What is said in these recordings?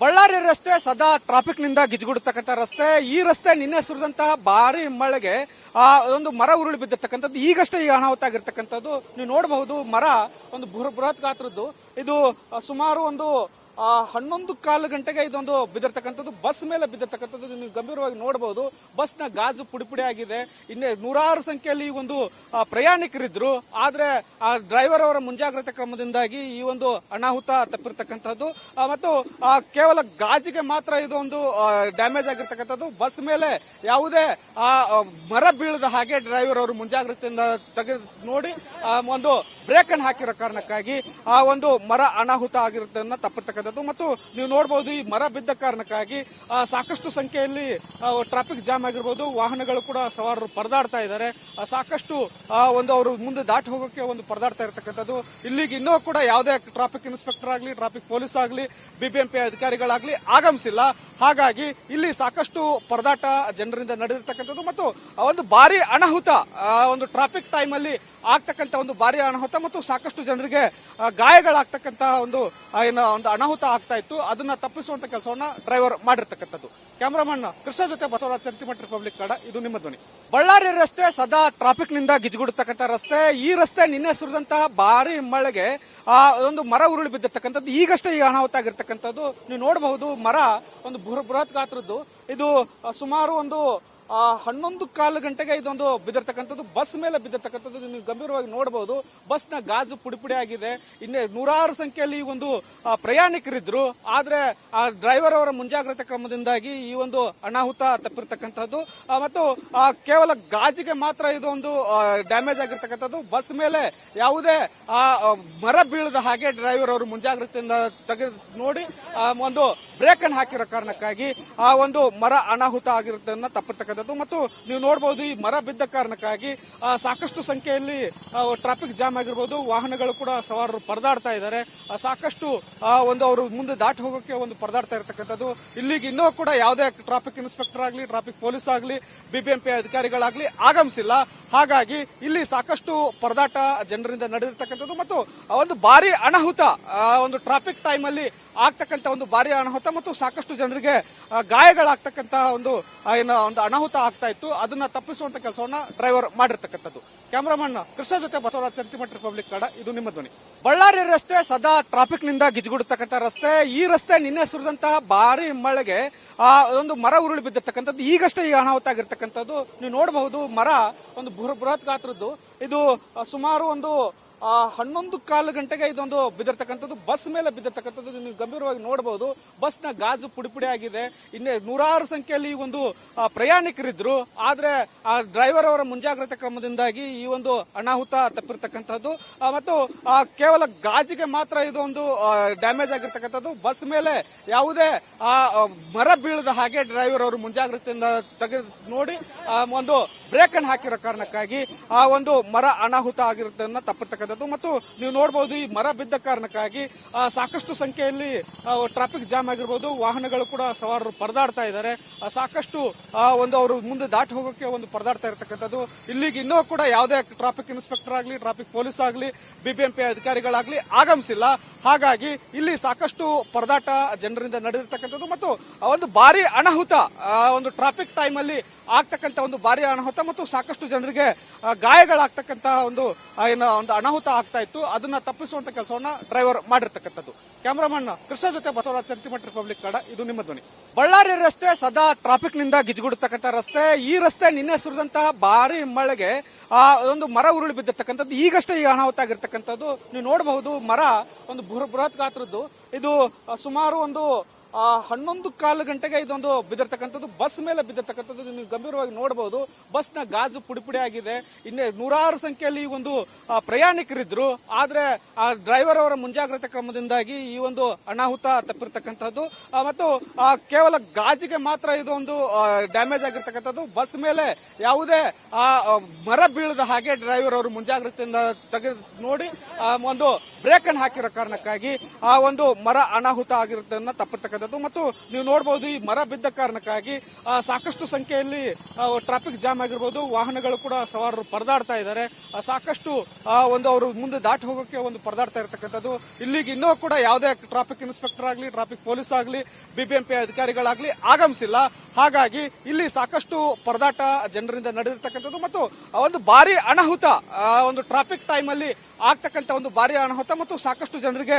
ಬಳ್ಳಾರಿ ರಸ್ತೆ ಸದಾ ಟ್ರಾಫಿಕ್ನಿಂದ ಗಿಜುಗುಡ್ತಕ್ಕಂಥ ರಸ್ತೆ. ಈ ರಸ್ತೆ ನಿನ್ನೆ ಸುರಿದಂತಹ ಭಾರಿ ಮಳೆಗೆ, ಆ, ಒಂದು ಮರ ಉರುಳಿ ಬಿದ್ದಿರ್ತಕ್ಕಂಥದ್ದು. ಈಗಷ್ಟೇ ಈಗ ಅನಾಹುತ ಆಗಿರ್ತಕ್ಕಂಥದ್ದು ನೀವು ನೋಡಬಹುದು ಮರ, ಒಂದು ಬೃಹ- ಬೃಹತ್ ಗಾತ್ರದ್ದು. ಇದು ಸುಮಾರು ಒಂದು ಹನ್ನೊಂದು ಕಾಲು ಗಂಟೆಗೆ ಇದೊಂದು ಬಿದ್ದಿರ್ತಕ್ಕಂಥದ್ದು ಬಸ್ ಮೇಲೆ ಬಿದ್ದಿರ್ತಕ್ಕಂಥದ್ದು ನೀವು ಗಂಭೀರವಾಗಿ ನೋಡಬಹುದು. ಬಸ್ನ ಗಾಜು ಪುಡಿ ಪುಡಿ ಆಗಿದೆ. ಇನ್ನೇ ನೂರಾರು ಸಂಖ್ಯೆಯಲ್ಲಿ ಈ ಒಂದು ಆ, ಪ್ರಯಾಣಿಕರಿದ್ರು. ಆದ್ರೆ ಆ ಡ್ರೈವರ್ ಅವರ ಮುಂಜಾಗ್ರತೆ ಕ್ರಮದಿಂದಾಗಿ ಈ ಒಂದು ಅನಾಹುತ ತಪ್ಪಿರ್ತಕ್ಕಂಥದ್ದು. ಮತ್ತು ಆ, ಕೇವಲ ಗಾಜಿಗೆ ಮಾತ್ರ ಇದೊಂದು ಡ್ಯಾಮೇಜ್ ಆಗಿರ್ತಕ್ಕಂಥದ್ದು. ಬಸ್ ಮೇಲೆ ಯಾವುದೇ ಆ, ಆ, ಮರ ಬೀಳದ ಹಾಗೆ ಡ್ರೈವರ್ ಅವರು ಮುಂಜಾಗ್ರತೆಯಿಂದ ತೆಗೆದು ನೋಡಿ ಆ, ಒಂದು ಬ್ರೇಕ್ ಅನ್ನು ಹಾಕಿರೋ ಕಾರಣಕ್ಕಾಗಿ ಆ ಒಂದು ಮರ ಅನಾಹುತ ಆಗಿರೋದನ್ನ ತಪ್ಪಿರ್ತಕ್ಕಂಥದ್ದು ಮತ್ತು ನೀವು ನೋಡಬಹುದು ಈ ಮರ ಬಿದ್ದ ಕಾರಣಕ್ಕಾಗಿ ಸಾಕಷ್ಟು ಸಂಖ್ಯೆಯಲ್ಲಿ ಟ್ರಾಫಿಕ್ ಜಾಮ್ ಆಗಿರ್ಬೋದು, ವಾಹನಗಳು ಕೂಡ ಸವಾರರು ಪರದಾಡ್ತಾ ಇದ್ದಾರೆ. ಸಾಕಷ್ಟು ಒಂದು ಅವರು ಮುಂದೆ ದಾಟಿ ಹೋಗೋಕೆ ಒಂದು ಪರದಾಡ್ತಾ ಇರತಕ್ಕಂಥದ್ದು. ಇಲ್ಲಿಗೆ ಇನ್ನೂ ಕೂಡ ಯಾವುದೇ ಟ್ರಾಫಿಕ್ ಇನ್ಸ್ಪೆಕ್ಟರ್ ಆಗಲಿ ಟ್ರಾಫಿಕ್ ಪೊಲೀಸ್ ಆಗಲಿ ಬಿಬಿಎಂಪಿ ಅಧಿಕಾರಿಗಳಾಗಲಿ ಆಗಮಿಸಿಲ್ಲ. ಹಾಗಾಗಿ ಇಲ್ಲಿ ಸಾಕಷ್ಟು ಪರದಾಟ ಜನರಿಂದ ನಡೆದಿರ್ತಕ್ಕಂಥದ್ದು ಮತ್ತು ಒಂದು ಭಾರಿ ಅನಾಹುತ ಒಂದು ಟ್ರಾಫಿಕ್ ಟೈಮ್ ಅಲ್ಲಿ ಆಗ್ತಕ್ಕಂಥ ಒಂದು ಭಾರಿ ಅನಾಹುತ ಮತ್ತು ಸಾಕಷ್ಟು ಜನರಿಗೆ ಗಾಯಗಳಾಗ್ತಕ್ಕಂತಹ ಒಂದು ಏನು ಒಂದು ಅನಾಹುತ ಆಗ್ತಾ ಇತ್ತು. ಅದನ್ನ ತಪ್ಪಿಸುವಂತ ಕೆಲಸವನ್ನ ಡ್ರೈವರ್ ಮಾಡಿರ್ತಕ್ಕಂಥದ್ದು. ಕ್ಯಾಮರಾಮನ್ ಕೃಷ್ಣ ಜೊತೆ ಬಸವರಾಜ್ ಸೆಂಟಿಮೀಟರ್ ರಿಪಬ್ಲಿಕ್ ಕಡ ಇದು ನಿಮ್ಮ ಧ್ವನಿ. ಬಳ್ಳಾರಿ ರಸ್ತೆ ಸದಾ ಟ್ರಾಫಿಕ್ನಿಂದ ಗಿಜುಗುಡ್ತಕ್ಕಂಥ ರಸ್ತೆ. ಈ ರಸ್ತೆ ನಿನ್ನೆ ಸುರಿದಂತಹ ಭಾರಿ ಮಳೆಗೆ, ಆ, ಒಂದು ಮರ ಉರುಳಿ ಬಿದ್ದಿರ್ತಕ್ಕಂಥದ್ದು. ಈಗಷ್ಟೇ ಈಗ ಅನಾಹುತ ಆಗಿರ್ತಕ್ಕಂಥದ್ದು ನೀವು ನೋಡಬಹುದು ಮರ, ಒಂದು ಬೃಹ- ಬೃಹತ್ ಗಾತ್ರದ್ದು. ಇದು ಸುಮಾರು ಒಂದು ಹನ್ನೊಂದು ಕಾಲು ಗಂಟೆಗೆ ಇದೊಂದು ಬಿದ್ದಿರ್ತಕ್ಕಂಥದ್ದು ಬಸ್ ಮೇಲೆ ಬಿದ್ದಿರ್ತಕ್ಕಂಥದ್ದು ನೀವು ಗಂಭೀರವಾಗಿ ನೋಡಬಹುದು ಬಸ್ನ ಗಾಜು ಪುಡಿ ಪುಡಿ ಆಗಿದೆ. ಇನ್ನೇ ನೂರಾರು ಸಂಖ್ಯೆಯಲ್ಲಿ ಈ ಒಂದು ಆ, ಪ್ರಯಾಣಿಕರಿದ್ರು. ಆದ್ರೆ ಆ ಡ್ರೈವರ್ ಅವರ ಮುಂಜಾಗ್ರತೆ ಕ್ರಮದಿಂದಾಗಿ ಈ ಒಂದು ಅನಾಹುತ ತಪ್ಪಿರ್ತಕ್ಕಂಥದ್ದು. ಮತ್ತು ಆ, ಕೇವಲ ಗಾಜಿಗೆ ಮಾತ್ರ ಇದೊಂದು ಡ್ಯಾಮೇಜ್ ಆಗಿರ್ತಕ್ಕಂಥದ್ದು. ಬಸ್ ಮೇಲೆ ಯಾವುದೇ ಆ, ಆ, ಮರ ಬೀಳದ ಹಾಗೆ ಡ್ರೈವರ್ ಅವರು ಮುಂಜಾಗ್ರತೆಯಿಂದ ತೆಗೆದು ನೋಡಿ ಆ, ಒಂದು ಬ್ರೇಕ್ ಅನ್ನು ಹಾಕಿರೋ ಕಾರಣಕ್ಕಾಗಿ ಆ ಒಂದು ಮರ ಅನಾಹುತ ಆಗಿರೋದನ್ನ ತಪ್ಪಿರ್ತಕ್ಕಂಥದ್ದು ಮತ್ತು ನೀವು ನೋಡಬಹುದು ಈ ಮರ ಬಿದ್ದ ಕಾರಣಕ್ಕಾಗಿ ಸಾಕಷ್ಟು ಸಂಖ್ಯೆಯಲ್ಲಿ ಟ್ರಾಫಿಕ್ ಜಾಮ್ ಆಗಿರ್ಬೋದು, ವಾಹನಗಳು ಕೂಡ ಸವಾರರು ಪರದಾಡ್ತಾ ಇದ್ದಾರೆ. ಸಾಕಷ್ಟು ಒಂದು ಅವರು ಮುಂದೆ ದಾಟಿ ಹೋಗೋಕೆ ಒಂದು ಪರದಾಡ್ತಾ ಇರತಕ್ಕಂಥದ್ದು. ಇಲ್ಲಿಗೆ ಇನ್ನೂ ಕೂಡ ಯಾವುದೇ ಟ್ರಾಫಿಕ್ ಇನ್ಸ್ಪೆಕ್ಟರ್ ಆಗಲಿ ಟ್ರಾಫಿಕ್ ಪೊಲೀಸ್ ಆಗಲಿ ಬಿಬಿಎಂಪಿ ಅಧಿಕಾರಿಗಳಾಗಲಿ ಆಗಮಿಸಿಲ್ಲ. ಹಾಗಾಗಿ ಇಲ್ಲಿ ಸಾಕಷ್ಟು ಪರದಾಟ ಜನರಿಂದ ನಡೆದಿರ್ತಕ್ಕಂಥದ್ದು ಮತ್ತು ಒಂದು ಭಾರಿ ಅನಾಹುತ ಒಂದು ಟ್ರಾಫಿಕ್ ಟೈಮ್ ಅಲ್ಲಿ ಆಗ್ತಕ್ಕಂಥ ಒಂದು ಭಾರಿ ಅನಾಹುತ ಮತ್ತು ಸಾಕಷ್ಟು ಜನರಿಗೆ ಗಾಯಗಳಾಗ್ತಕ್ಕಂತಹ ಒಂದು ಏನು ಒಂದು ಅನಾಹುತ ಆಗ್ತಾ ಇತ್ತು. ಅದನ್ನ ತಪ್ಪಿಸುವಂತ ಕೆಲಸವನ್ನ ಡ್ರೈವರ್ ಮಾಡಿರ್ತಕ್ಕಂಥದ್ದು. ಕ್ಯಾಮರಾಮನ್ ಕೃಷ್ಣ ಜೊತೆ ಬಸವರಾಜ್ ಸೆಂಟಿಮೀಟರ್ ರಿಪಬ್ಲಿಕ್ ಕಡ ಇದು ನಿಮ್ಮ ಧ್ವನಿ. ಬಳ್ಳಾರಿ ರಸ್ತೆ ಸದಾ ಟ್ರಾಫಿಕ್ನಿಂದ ಗಿಜ್ಗುಡ್ತಕ್ಕಂತ ರಸ್ತೆ. ಈ ರಸ್ತೆ ನಿನ್ನೆ ಸುರಿದಂತಹ ಭಾರಿ ಮಳೆಗೆ, ಆ, ಒಂದು ಮರ ಉರುಳಿ ಬಿದ್ದಿರ್ತಕ್ಕಂಥದ್ದು. ಈಗಷ್ಟೇ ಈ ಅನಾಹುತ ಆಗಿರ್ತಕ್ಕಂಥದ್ದು ನೀವು ನೋಡಬಹುದು ಮರ, ಒಂದು ಬೃಹ- ಬೃಹತ್ ಗಾತ್ರದ್ದು. ಇದು ಸುಮಾರು ಒಂದು ಹನ್ನೊಂದು ಕಾಲು ಗಂಟೆಗೆ ಇದೊಂದು ಬಿದ್ದಿರ್ತಕ್ಕಂಥದ್ದು ಬಸ್ ಮೇಲೆ ಬಿದ್ದಿರ್ತಕ್ಕಂಥದ್ದು ನೀವು ಗಂಭೀರವಾಗಿ ನೋಡಬಹುದು. ಬಸ್ನ ಗಾಜು ಪುಡಿ ಪುಡಿ ಆಗಿದೆ. ಇನ್ನೇ ನೂರಾರು ಸಂಖ್ಯೆಯಲ್ಲಿ ಈ ಒಂದು ಪ್ರಯಾಣಿಕರಿದ್ರು. ಆದ್ರೆ ಆ ಡ್ರೈವರ್ ಅವರ ಮುಂಜಾಗ್ರತೆ ಕ್ರಮದಿಂದಾಗಿ ಈ ಒಂದು ಅನಾಹುತ ತಪ್ಪಿರ್ತಕ್ಕಂಥದ್ದು. ಮತ್ತು ಆ, ಕೇವಲ ಗಾಜಿಗೆ ಮಾತ್ರ ಇದೊಂದು ಡ್ಯಾಮೇಜ್ ಆಗಿರ್ತಕ್ಕಂಥದ್ದು. ಬಸ್ ಮೇಲೆ ಯಾವುದೇ ಆ, ಆ, ಮರ ಬೀಳದ ಹಾಗೆ ಡ್ರೈವರ್ ಅವರು ಮುಂಜಾಗ್ರತೆಯಿಂದ ತೆಗೆದು ನೋಡಿ ಆ, ಒಂದು ಬ್ರೇಕ್ ಅನ್ನು ಹಾಕಿರೋ ಕಾರಣಕ್ಕಾಗಿ ಆ ಒಂದು ಮರ ಅನಾಹುತ ಆಗಿರೋದನ್ನ ತಪ್ಪಿರ್ತಕ್ಕಂಥದ್ದು ಮತ್ತು ನೀವು ನೋಡಬಹುದು ಈ ಮರ ಬಿದ್ದ ಕಾರಣಕ್ಕಾಗಿ ಸಾಕಷ್ಟು ಸಂಖ್ಯೆಯಲ್ಲಿ ಟ್ರಾಫಿಕ್ ಜಾಮ್ ಆಗಿರ್ಬೋದು, ವಾಹನಗಳು ಕೂಡ ಸವಾರರು ಪರದಾಡ್ತಾ ಇದ್ದಾರೆ. ಸಾಕಷ್ಟು ಒಂದು ಅವರು ಮುಂದೆ ದಾಟಿ ಹೋಗೋಕೆ ಒಂದು ಪರದಾಡ್ತಾ ಇರತಕ್ಕಂಥದ್ದು. ಇಲ್ಲಿಗೆ ಇನ್ನೂ ಕೂಡ ಯಾವುದೇ ಟ್ರಾಫಿಕ್ ಇನ್ಸ್ಪೆಕ್ಟರ್ ಆಗಲಿ ಟ್ರಾಫಿಕ್ ಪೊಲೀಸ್ ಆಗಲಿ ಬಿಬಿಎಂಪಿ ಅಧಿಕಾರಿಗಳಾಗಲಿ ಆಗಮಿಸಿಲ್ಲ. ಹಾಗಾಗಿ ಇಲ್ಲಿ ಸಾಕಷ್ಟು ಪರದಾಟ ಜನರಿಂದ ನಡೆದಿರ್ತಕ್ಕಂಥದ್ದು ಮತ್ತು ಒಂದು ಭಾರಿ ಅನಾಹುತ ಒಂದು ಟ್ರಾಫಿಕ್ ಟೈಮ್ ಅಲ್ಲಿ ಆಗ್ತಕ್ಕಂಥ ಒಂದು ಭಾರಿ ಅನಾಹುತ ಮತ್ತು ಸಾಕಷ್ಟು ಜನರಿಗೆ ಗಾಯಗಳಾಗ್ತಕ್ಕಂತಹ ಒಂದು ಏನು ಒಂದು ಅನಾಹುತ ಆಗ್ತಾ ಇತ್ತು. ಅದನ್ನ ತಪ್ಪಿಸುವಂತ ಕೆಲಸವನ್ನ ಡ್ರೈವರ್ ಮಾಡಿರ್ತಕ್ಕಂಥದ್ದು. ಕ್ಯಾಮರಾಮನ್ ಕೃಷ್ಣ ಜೊತೆ ಬಸವರಾಜ್ ಸೆಂಟಿಮೀಟರ್ ರಿಪಬ್ಲಿಕ್ ಕಡ ಇದು ನಿಮ್ಮ ಧ್ವನಿ. ಬಳ್ಳಾರಿ ರಸ್ತೆ ಸದಾ ಟ್ರಾಫಿಕ್ನಿಂದ ಗಿಜುಗುಡತಕ್ಕಂಥ ರಸ್ತೆ. ಈ ರಸ್ತೆ ನಿನ್ನೆ ಸುರಿದಂತಹ ಭಾರಿ ಮಳೆಗೆ, ಆ, ಒಂದು ಮರ ಉರುಳಿ ಬಿದ್ದಿರ್ತಕ್ಕಂಥದ್ದು. ಈಗಷ್ಟೇ ಈಗ ಅನಾಹುತ ಆಗಿರ್ತಕ್ಕಂಥದ್ದು. ನೀವು ನೋಡಬಹುದು ಮರ, ಒಂದು ಬೃಹ- ಬೃಹತ್ ಗಾತ್ರದ್ದು. ಇದು ಸುಮಾರು ಒಂದು ಹನ್ನೊಂದು ಕಾಲು ಗಂಟೆಗೆ ಇದೊಂದು ಬಿದ್ದಿರ್ತಕ್ಕಂಥದ್ದು ಬಸ್ ಮೇಲೆ ಬಿದ್ದಿರ್ತಕ್ಕಂಥದ್ದು ನೀವು ಗಂಭೀರವಾಗಿ ನೋಡಬಹುದು ಬಸ್ನ ಗಾಜು ಪುಡಿ ಪುಡಿ ಆಗಿದೆ. ಇನ್ನೇ ನೂರಾರು ಸಂಖ್ಯೆಯಲ್ಲಿ ಈ ಒಂದು ಪ್ರಯಾಣಿಕರಿದ್ರು. ಆದ್ರೆ ಆ ಡ್ರೈವರ್ ಅವರ ಮುಂಜಾಗ್ರತೆ ಕ್ರಮದಿಂದಾಗಿ ಈ ಒಂದು ಅನಾಹುತ ತಪ್ಪಿರ್ತಕ್ಕಂಥದ್ದು. ಮತ್ತು ಆ, ಕೇವಲ ಗಾಜಿಗೆ ಮಾತ್ರ ಇದೊಂದು ಡ್ಯಾಮೇಜ್ ಆಗಿರ್ತಕ್ಕಂಥದ್ದು. ಬಸ್ ಮೇಲೆ ಯಾವುದೇ ಆ, ಆ, ಮರ ಬೀಳದ ಹಾಗೆ ಡ್ರೈವರ್ ಅವರು ಮುಂಜಾಗ್ರತೆಯಿಂದ ತೆಗೆದು ನೋಡಿ ಆ, ಒಂದು ಬ್ರೇಕ್ ಅನ್ನು ಹಾಕಿರೋ ಕಾರಣಕ್ಕಾಗಿ ಆ ಒಂದು ಮರ ಅನಾಹುತ ಆಗಿರೋದನ್ನ ತಪ್ಪಿರ್ತಕ್ಕಂಥದ್ದು. ಆಗಿರ್ತಕ್ಕಂಥದ್ದು ಮತ್ತು ನೀವು ನೋಡಬಹುದು ಈ ಮರ ಬಿದ್ದ ಕಾರಣಕ್ಕಾಗಿ ಸಾಕಷ್ಟು ಸಂಖ್ಯೆಯಲ್ಲಿ ಟ್ರಾಫಿಕ್ ಜಾಮ್ ಆಗಿರ್ಬೋದು, ವಾಹನಗಳು ಕೂಡ ಸವಾರರು ಪರದಾಡ್ತಾ ಇದ್ದಾರೆ. ಸಾಕಷ್ಟು ಒಂದು ಅವರು ಮುಂದೆ ದಾಟಿ ಹೋಗೋಕೆ ಒಂದು ಪರದಾಡ್ತಾ ಇರತಕ್ಕಂಥದ್ದು. ಇಲ್ಲಿಗೆ ಇನ್ನೂ ಕೂಡ ಯಾವುದೇ ಟ್ರಾಫಿಕ್ ಇನ್ಸ್ಪೆಕ್ಟರ್ ಆಗಲಿ ಟ್ರಾಫಿಕ್ ಪೊಲೀಸ್ ಆಗಲಿ ಬಿಬಿಎಂಪಿ ಅಧಿಕಾರಿಗಳಾಗಲಿ ಆಗಮಿಸಿಲ್ಲ. ಹಾಗಾಗಿ ಇಲ್ಲಿ ಸಾಕಷ್ಟು ಪರದಾಟ ಜನರಿಂದ ನಡೆದಿರ್ತಕ್ಕಂಥದ್ದು. ಮತ್ತು ಒಂದು ಭಾರಿ ಅನಾಹುತ ಒಂದು ಟ್ರಾಫಿಕ್ ಟೈಮ್ ಅಲ್ಲಿ ಆಗ್ತಕ್ಕಂಥ ಒಂದು ಭಾರಿ ಅನಾಹುತ. ಮತ್ತು ಸಾಕಷ್ಟು ಜನರಿಗೆ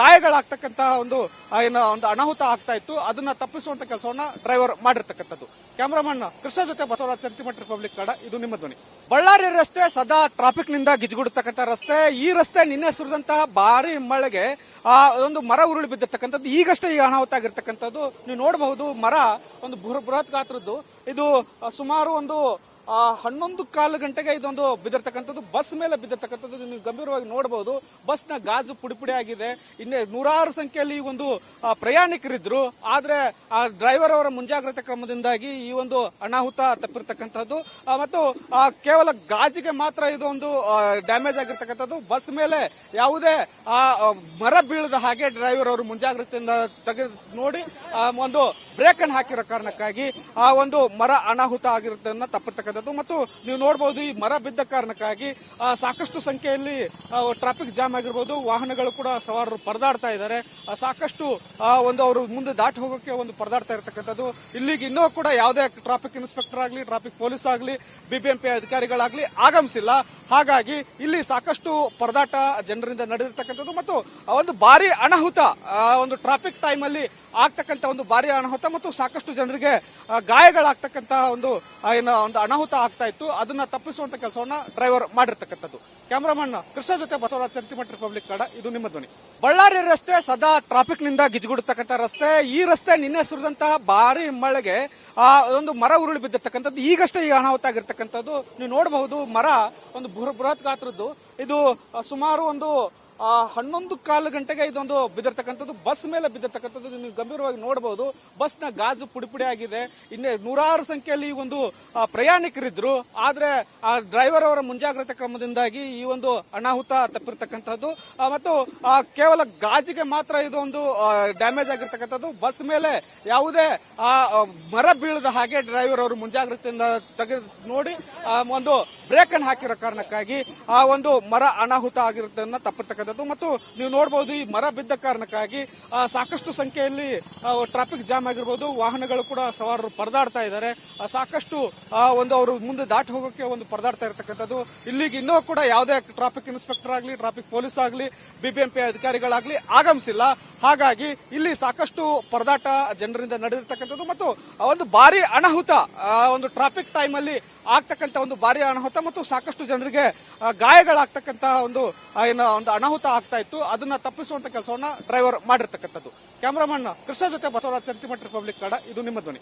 ಗಾಯಗಳಾಗ್ತಕ್ಕಂತಹ ಒಂದು ಏನು ಒಂದು ಅನಾಹುತ ಆಗ್ತಾ ಇತ್ತು, ಅದನ್ನ ತಪ್ಪಿಸುವಂತ ಕೆಲಸವನ್ನ ಡ್ರೈವರ್ ಮಾಡಿರ್ತಕ್ಕಂಥದ್ದು. ಕ್ಯಾಮರಾಮನ್ ಕೃಷ್ಣ ಜೊತೆ ಬಸವರಾಜ್ ಸೆಂಟಿಮೀಟರ್ ರಿಪಬ್ಲಿಕ್ ಕಡ ಇದು ನಿಮ್ಮ ಧ್ವನಿ. ಬಳ್ಳಾರಿ ರಸ್ತೆ ಸದಾ ಟ್ರಾಫಿಕ್ನಿಂದ ಗಿಜುಗುಡತಕ್ಕಂಥ ರಸ್ತೆ, ಈ ರಸ್ತೆ ನಿನ್ನೆ ಸುರಿದಂತಹ ಭಾರಿ ಮಳೆಗೆ, ಆ, ಒಂದು ಮರ ಉರುಳಿ ಬಿದ್ದಿರ್ತಕ್ಕಂಥದ್ದು, ಈಗಷ್ಟೇ ಈ ಅನಾಹುತ ಆಗಿರ್ತಕ್ಕಂಥದ್ದು. ನೀವು ನೋಡಬಹುದು ಮರ, ಒಂದು ಬೃಹ- ಬೃಹತ್ ಗಾತ್ರದ್ದು. ಇದು ಸುಮಾರು ಒಂದು ಹನ್ನೊಂದು ಕಾಲು ಗಂಟೆಗೆ ಇದೊಂದು ಬಿದ್ದಿರ್ತಕ್ಕಂಥದ್ದು ಬಸ್ ಮೇಲೆ ಬಿದ್ದಿರ್ತಕ್ಕಂಥದ್ದು ನೀವು ಗಂಭೀರವಾಗಿ ನೋಡಬಹುದು. ಬಸ್ನ ಗಾಜು ಪುಡಿ ಪುಡಿ ಆಗಿದೆ. ಇನ್ನೇ ನೂರಾರು ಸಂಖ್ಯೆಯಲ್ಲಿ ಈ ಒಂದು ಪ್ರಯಾಣಿಕರಿದ್ರು. ಆದ್ರೆ ಆ ಡ್ರೈವರ್ ಅವರ ಮುಂಜಾಗ್ರತೆ ಕ್ರಮದಿಂದಾಗಿ ಈ ಒಂದು ಅನಾಹುತ ತಪ್ಪಿರ್ತಕ್ಕಂಥದ್ದು. ಮತ್ತು ಆ, ಕೇವಲ ಗಾಜಿಗೆ ಮಾತ್ರ ಇದೊಂದು ಡ್ಯಾಮೇಜ್ ಆಗಿರ್ತಕ್ಕಂಥದ್ದು. ಬಸ್ ಮೇಲೆ ಯಾವುದೇ ಆ, ಆ, ಮರ ಬೀಳದ ಹಾಗೆ ಡ್ರೈವರ್ ಅವರು ಮುಂಜಾಗ್ರತೆಯಿಂದ ತೆಗೆದು ನೋಡಿ ಆ, ಒಂದು ಬ್ರೇಕ್ ಅನ್ನು ಹಾಕಿರೋ ಕಾರಣಕ್ಕಾಗಿ ಆ ಒಂದು ಮರ ಅನಾಹುತ ಆಗಿರೋದನ್ನ ತಪ್ಪಿರ್ತಕ್ಕಂಥದ್ದು ಮತ್ತು ನೀವು ನೋಡಬಹುದು ಈ ಮರ ಬಿದ್ದ ಕಾರಣಕ್ಕಾಗಿ ಸಾಕಷ್ಟು ಸಂಖ್ಯೆಯಲ್ಲಿ ಟ್ರಾಫಿಕ್ ಜಾಮ್ ಆಗಿರ್ಬೋದು, ವಾಹನಗಳು ಕೂಡ ಸವಾರರು ಪರದಾಡ್ತಾ ಇದ್ದಾರೆ. ಸಾಕಷ್ಟು ಒಂದು ಅವರು ಮುಂದೆ ದಾಟಿ ಹೋಗೋಕೆ ಒಂದು ಪರದಾಡ್ತಾ ಇರತಕ್ಕಂಥದ್ದು. ಇಲ್ಲಿಗೆ ಇನ್ನೂ ಕೂಡ ಯಾವುದೇ ಟ್ರಾಫಿಕ್ ಇನ್ಸ್ಪೆಕ್ಟರ್ ಆಗಲಿ ಟ್ರಾಫಿಕ್ ಪೊಲೀಸ್ ಆಗಲಿ ಬಿಬಿಎಂಪಿ ಅಧಿಕಾರಿಗಳಾಗಲಿ ಆಗಮಿಸಿಲ್ಲ. ಹಾಗಾಗಿ ಇಲ್ಲಿ ಸಾಕಷ್ಟು ಪರದಾಟ ಜನರಿಂದ ನಡೆದಿರ್ತಕ್ಕಂಥದ್ದು ಮತ್ತು ಒಂದು ಭಾರಿ ಅನಾಹುತ ಒಂದು ಟ್ರಾಫಿಕ್ ಟೈಮ್ ಅಲ್ಲಿ ಆಗ್ತಕ್ಕಂಥ ಒಂದು ಭಾರಿ ಅನಾಹುತ ಮತ್ತು ಸಾಕಷ್ಟು ಜನರಿಗೆ ಗಾಯಗಳಾಗ್ತಕ್ಕಂತಹ ಒಂದು ಏನು ಒಂದು ಅನಾಹುತ ಆಗ್ತಾ ಇತ್ತು, ಅದನ್ನ ತಪ್ಪಿಸುವಂತ ಕೆಲಸವನ್ನ ಡ್ರೈವರ್ ಮಾಡಿರ್ತಕ್ಕಂಥದ್ದು. ಕ್ಯಾಮರಾಮನ್ ಕೃಷ್ಣ ಜೊತೆ ಬಸವರಾಜ್ ಸೆಂಟಿಮೆಂಟ್ ರಿಪಬ್ಲಿಕ್ ಕಡ ಇದು ನಿಮ್ಮ ಧ್ವನಿ. ಬಳ್ಳಾರಿ ರಸ್ತೆ ಸದಾ ಟ್ರಾಫಿಕ್ನಿಂದ ಗಿಜುಗುಡತಕ್ಕಂಥ ರಸ್ತೆ. ಈ ರಸ್ತೆ ನಿನ್ನೆ ಸುರಿದಂತಹ ಭಾರಿ ಮಳೆಗೆ, ಆ, ಒಂದು ಮರ ಉರುಳಿ ಬಿದ್ದಿರ್ತಕ್ಕಂಥದ್ದು. ಈಗಷ್ಟೇ ಈ ಅನಾಹುತ ಆಗಿರ್ತಕ್ಕಂಥದ್ದು. ನೀವು ನೋಡಬಹುದು ಮರ, ಒಂದು ಬೃಹ- ಬೃಹತ್ ಗಾತ್ರದ್ದು. ಇದು ಸುಮಾರು ಒಂದು ಹನ್ನೊಂದು ಕಾಲು ಗಂಟೆಗೆ ಇದೊಂದು ಬಿದ್ದಿರ್ತಕ್ಕಂಥದ್ದು ಬಸ್ ಮೇಲೆ ಬಿದ್ದಿರ್ತಕ್ಕಂಥದ್ದು ನೀವು ಗಂಭೀರವಾಗಿ ನೋಡಬಹುದು. ಬಸ್ನ ಗಾಜು ಪುಡಿ ಪುಡಿ ಆಗಿದೆ. ಇನ್ನೇ ನೂರಾರು ಸಂಖ್ಯೆಯಲ್ಲಿ ಈ ಒಂದು ಆ, ಪ್ರಯಾಣಿಕರಿದ್ರು. ಆದ್ರೆ ಆ ಡ್ರೈವರ್ ಅವರ ಮುಂಜಾಗ್ರತೆ ಕ್ರಮದಿಂದಾಗಿ ಈ ಒಂದು ಅನಾಹುತ ತಪ್ಪಿರ್ತಕ್ಕಂಥದ್ದು. ಮತ್ತು ಆ, ಕೇವಲ ಗಾಜಿಗೆ ಮಾತ್ರ ಇದೊಂದು ಡ್ಯಾಮೇಜ್ ಆಗಿರ್ತಕ್ಕಂಥದ್ದು. ಬಸ್ ಮೇಲೆ ಯಾವುದೇ ಆ, ಆ, ಮರ ಬೀಳದ ಹಾಗೆ ಡ್ರೈವರ್ ಅವರು ಮುಂಜಾಗ್ರತೆಯಿಂದ ತೆಗೆದು ನೋಡಿ ಆ, ಒಂದು ಬ್ರೇಕ್ ಅನ್ನು ಹಾಕಿರೋ ಕಾರಣಕ್ಕಾಗಿ ಆ ಒಂದು ಮರ ಅನಾಹುತ ಆಗಿರೋದನ್ನ ತಪ್ಪಿರ್ತಕ್ಕಂಥದ್ದು ಮತ್ತು ನೀವು ನೋಡಬಹುದು ಈ ಮರ ಬಿದ್ದ ಕಾರಣಕ್ಕಾಗಿ ಸಾಕಷ್ಟು ಸಂಖ್ಯೆಯಲ್ಲಿ ಟ್ರಾಫಿಕ್ ಜಾಮ್ ಆಗಿರ್ಬೋದು, ವಾಹನಗಳು ಕೂಡ ಸವಾರರು ಪರದಾಡ್ತಾ ಇದ್ದಾರೆ. ಸಾಕಷ್ಟು ಒಂದು ಅವರು ಮುಂದೆ ದಾಟಿ ಹೋಗೋಕೆ ಒಂದು ಪರದಾಡ್ತಾ ಇರತಕ್ಕಂಥದ್ದು. ಇಲ್ಲಿಗೆ ಇನ್ನೂ ಕೂಡ ಯಾವುದೇ ಟ್ರಾಫಿಕ್ ಇನ್ಸ್ಪೆಕ್ಟರ್ ಆಗಲಿ ಟ್ರಾಫಿಕ್ ಪೊಲೀಸ್ ಆಗಲಿ ಬಿಬಿಎಂಪಿ ಅಧಿಕಾರಿಗಳಾಗಲಿ ಆಗಮಿಸಿಲ್ಲ. ಹಾಗಾಗಿ ಇಲ್ಲಿ ಸಾಕಷ್ಟು ಪರದಾಟ ಜನರಿಂದ ನಡೆದಿರ್ತಕ್ಕಂಥದ್ದು ಮತ್ತು ಒಂದು ಭಾರಿ ಅನಾಹುತ ಒಂದು ಟ್ರಾಫಿಕ್ ಟೈಮ್ ಅಲ್ಲಿ ಆಗ್ತಕ್ಕಂಥ ಒಂದು ಭಾರಿ ಅನಾಹುತ ಮತ್ತು ಸಾಕಷ್ಟು ಜನರಿಗೆ ಗಾಯಗಳಾಗ್ತಕ್ಕಂತಹ ಒಂದು ಏನು ಒಂದು ಅನಾಹುತ ಆಗ್ತಾ ಇತ್ತು. ಅದನ್ನ ತಪ್ಪಿಸುವಂತ ಕೆಲಸವನ್ನ ಡ್ರೈವರ್ ಮಾಡಿರ್ತಕ್ಕಂಥದ್ದು. ಕ್ಯಾಮರಾಮನ್ ಕೃಷ್ಣ ಜೊತೆ ಬಸವರಾಜ್ ಸೆಂಟಿಮೆಂಟ್ ರಿಪಬ್ಲಿಕ್ ಕಡ ಇದು ನಿಮ್ಮ ಧ್ವನಿ.